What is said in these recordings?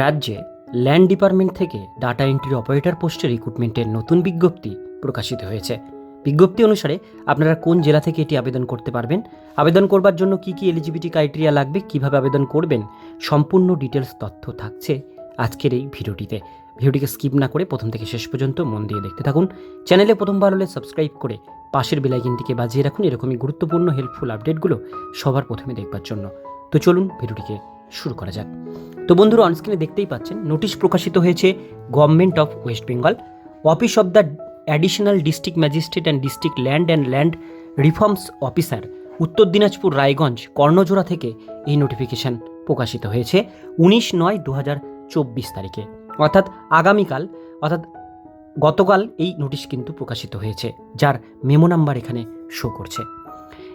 রাজ্যে land department থেকে data entry operator পোস্টে রিক্রুটমেন্টের নতুন বিজ্ঞপ্তি প্রকাশিত হয়েছে। বিজ্ঞপ্তি অনুসারে আপনারা কোন জেলা থেকে এটি আবেদন করতে পারবেন, আবেদন করবার জন্য কি কি এলিজিবিলিটি ক্রাইটেরিয়া লাগবে, কীভাবে আবেদন করবেন, সম্পূর্ণ ডিটেলস তথ্য থাকছে আজকের এই ভিডিওটিতে। ভিডিওটিকে স্কিপ না করে প্রথম থেকে শেষ পর্যন্ত মন দিয়ে দেখতে থাকুন। চ্যানেলে প্রথমবার হলে সাবস্ক্রাইব করে পাশের বেলাইকিনটিকে বাজিয়ে রাখুন এরকমই গুরুত্বপূর্ণ হেল্পফুল আপডেটগুলো সবার প্রথমে দেখবার জন্য। তো চলুন ভিডিওটিকে শুরু করা যাক। তো বন্ধুরা অনস্ক্রিনে দেখতেই পাচ্ছেন নোটিশ প্রকাশিত হয়েছে government of west Bengal office of the additional district magistrate and district land and land reforms officer Uttar Dinajpur, Raiganj, Karnajora থেকে এই নোটিফিকেশন প্রকাশিত হয়েছে উনিশ নয় দু হাজার চব্বিশ তারিখে। অর্থাৎ আগামীকাল, অর্থাৎ গতকাল এই নোটিশ কিন্তু প্রকাশিত হয়েছে, যার মেমো নাম্বার এখানে শো করছে।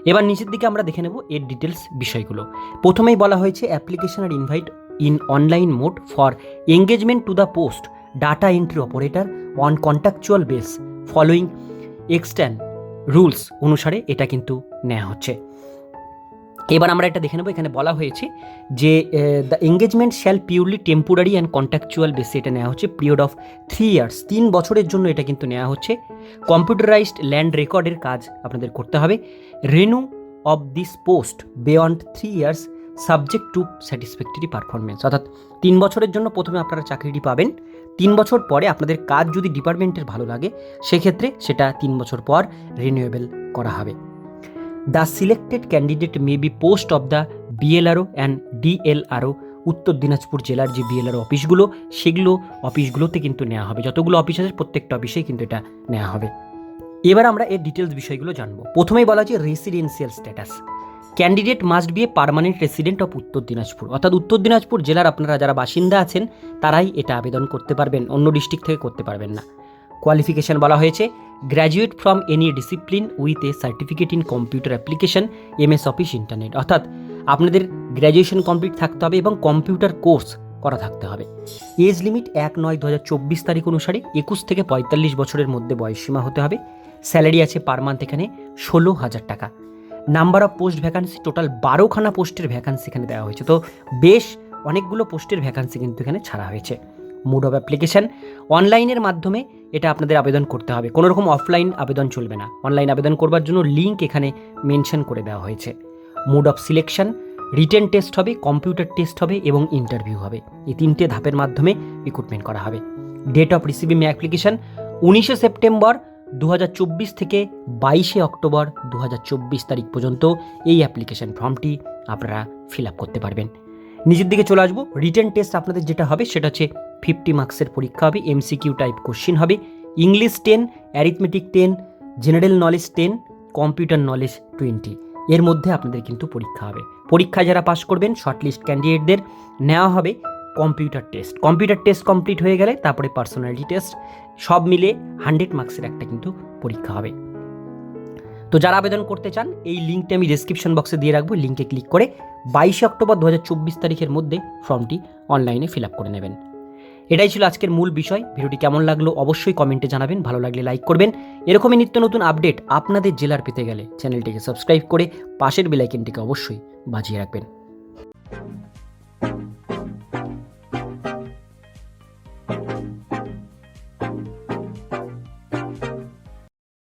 এবার নিচের দিকে আমরা দেখে নেব এর ডিটেলস বিষয়গুলো। প্রথমেই বলা হয়েছে application are invite in online mode for engagement to the post data entry operator on contractual base following extant rules অনুসারে এটা কিন্তু নেওয়া হচ্ছে। এবার আমরা এটা দেখে নেব, এখানে বলা হয়েছে যে the engagement shall purely temporary and contractual বেসে এটা নেওয়া হচ্ছে পিরিয়ড অফ থ্রি ইয়ার্স তিন বছরের জন্য এটা কিন্তু নেওয়া হচ্ছে। কম্পিউটারাইজড ল্যান্ড রেকর্ডের কাজ আপনাদের করতে হবে। Renew of this post beyond three years subject to satisfactory performance অর্থাৎ তিন বছরের জন্য প্রথমে আপনারা চাকরিটি পাবেন। তিন বছর পরে আপনাদের কাজ যদি ডিপার্টমেন্টের ভালো লাগে, সেক্ষেত্রে সেটা তিন বছর পর রিনিউয়েবল করা হবে। The selected candidate may be post of the BLRO and DLRO Uttar Dinajpur জেলার যে বিএলআরও অফিসগুলো, সেগুলো অফিসগুলোতে কিন্তু নেওয়া হবে। যতগুলো অফিস আছে, প্রত্যেকটা অফিসেই কিন্তু এটা নেওয়া হবে। এবার আমরা এর ডিটেলস বিষয়গুলো জানব। প্রথমেই বলা হচ্ছে residential status candidate must be a permanent resident of Uttar Dinajpur. অর্থাৎ উত্তর দিনাজপুর জেলার আপনারা যারা বাসিন্দা আছেন, তারাই এটা আবেদন করতে পারবেন। অন্য ডিস্ট্রিক্ট থেকে করতে পারবেন না। কোয়ালিফিকেশন বলা হয়েছে। Graduate from any discipline with a certificate in computer application M S office internet অর্থাৎ আপনাদের গ্র্যাজুয়েশন কমপ্লিট থাকতে হবে এবং কম্পিউটার কোর্স করা থাকতে হবে। এজ লিমিট এক নয় দু তারিখ অনুসারে একুশ থেকে পঁয়তাল্লিশ বছরের মধ্যে বয়সসীমা হতে হবে। স্যালারি আছে পার মান্থ এখানে ষোলো হাজার টাকা। Number of post vacancy total বারোখানা পোস্টের ভ্যাকান্সি এখানে দেওয়া হয়েছে। তো বেশ অনেকগুলো পোস্টের ভ্যাকান্সি কিন্তু এখানে ছাড়া হয়েছে। মোড অফ অ্যাপ্লিকেশন অনলাইনের মাধ্যমে এটা আপনাদের আবেদন করতে হবে। কোনো রকম অফলাইন আবেদন চলবে না। অনলাইন আবেদন করবার জন্য লিঙ্ক এখানে মেনশন করে দেওয়া হয়েছে। Mode of selection written test হবে কম্পিউটার টেস্ট হবে এবং ইন্টারভিউ হবে। এই তিনটে ধাপের মাধ্যমে রিক্রুটমেন্ট করা হবে। ডেট অফ রিসিভিং অ্যাপ্লিকেশন উনিশে সেপ্টেম্বর দু হাজার চব্বিশ থেকে বাইশে অক্টোবর দু হাজার চব্বিশ তারিখ পর্যন্ত এই অ্যাপ্লিকেশন ফর্মটি আপনারা ফিল আপ করতে পারবেন। নিজের দিকে চলে আসব। রিটেন টেস্ট আপনাদের যেটা হবে সেটা হচ্ছে ফিফটি মার্কসের পরীক্ষা হবে এমসিকিউ টাইপ কোশ্চিন হবে English ten arithmetic ten general knowledge ten computer knowledge twenty এর মধ্যে আপনাদের কিন্তু পরীক্ষা হবে। পরীক্ষায় যারা পাশ করবেন শর্টলিস্ট ক্যান্ডিডেটদের নেওয়া হবে computer test computer test complete হয়ে গেলে তারপরে পার্সোনালিটি টেস্ট সব মিলে হান্ড্রেড মার্কসের একটা কিন্তু পরীক্ষা হবে। তো যারা আবেদন করতে চান, এই লিঙ্কটা আমি ডিসক্রিপশন বক্সে দিয়ে রাখব লিঙ্কে ক্লিক করে বাইশে অক্টোবর দু হাজার চব্বিশ তারিখের মধ্যে ফর্মটি অনলাইনে ফিল আপ করে নেবেন। এটাই ছিল আজকের মূল বিষয়। ভিডিওটি কেমন লাগল অবশ্যই কমেন্টে জানাবেন। ভালো লাগলে লাইক করবেন। এরকমই নিত্য নতুন আপডেট আপনাদের জেলার পেতে গেলে চ্যানেলটিকে সাবস্ক্রাইব করে পাশের বেলাইকেনটিকে অবশ্যই বাজিয়ে রাখবেন।